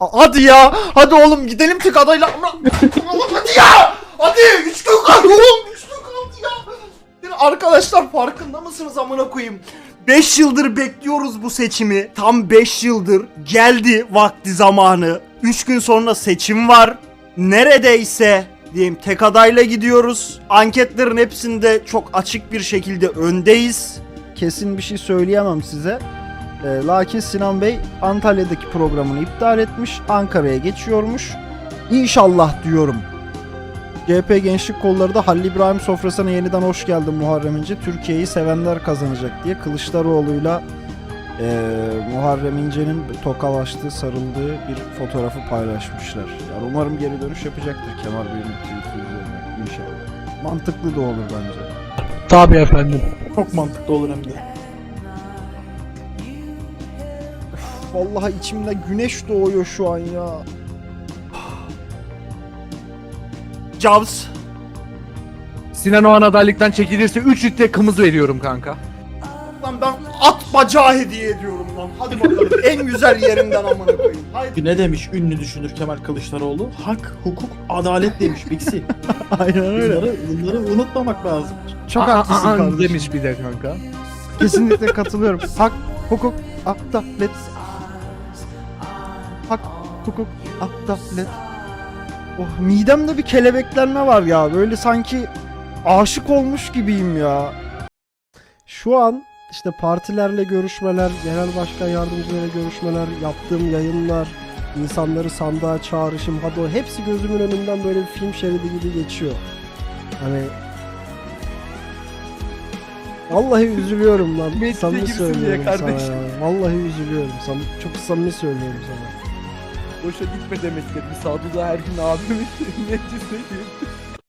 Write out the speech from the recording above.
A- Hadi ya. Hadi oğlum gidelim tek adayla. Oğlum hadi ya. Hadi 3 gün kaldı oğlum. 3 gün kaldı ya. Yani Arkadaşlar farkında mısınız amına koyayım? 5 yıldır bekliyoruz bu seçimi. Tam 5 yıldır geldi vakti zamanı. 3 gün sonra seçim var. Neredeyse diyeyim tek adayla gidiyoruz. Anketlerin hepsinde çok açık bir şekilde öndeyiz. Kesin bir şey söyleyemem size. E, lakin Sinan Bey Antalya'daki programını iptal etmiş. Ankara'ya geçiyormuş. İnşallah diyorum. CHP Gençlik Kolları da Halil İbrahim sofrasına yeniden hoş geldin Muharrem İnce. Türkiye'yi sevenler kazanacak diye Kılıçdaroğlu'yla e, Muharrem İnce'nin tokalaştığı, sarıldığı bir fotoğrafı paylaşmışlar. Yani umarım geri dönüş yapacaktır Kemal Bey'in Twitter üzerine inşallah. Mantıklı da olur bence. Tabii efendim. Çok mantıklı olur hem de. Vallahi içimde güneş doğuyor şu an ya. Jobs. Sinan Oğan adaylıktan çekilirse 3 litre kımız veriyorum kanka. Lan ben at bacağı hediye ediyorum lan. Hadi bakalım en güzel yerinden amına koyayım. Haydi. Ne demiş ünlü düşünür Kemal Kılıçdaroğlu? Hak, hukuk, adalet demiş Bixi. Aynen bunları, bunları unutmamak lazım. Çok haklısın kardeşim. demiş bir de kanka. Kesinlikle katılıyorum. Hak, hukuk, adalet. Hak, hukuk, adalet. Oh midemde bir kelebeklenme var ya. Böyle sanki aşık olmuş gibiyim ya. Şu an işte partilerle görüşmeler, genel başkan yardımcılarıyla görüşmeler, yaptığım yayınlar, insanları sandığa çağrışım, hadi o hepsi gözümün önünden böyle bir film şeridi gibi geçiyor. Hani Vallahi üzülüyorum lan. Samimi söylüyorum sana ya. Vallahi üzülüyorum. Sam- çok samimi söylüyorum sana. Boşa gitme demek istedim. Sadullah her gün abimin meclisine girdi.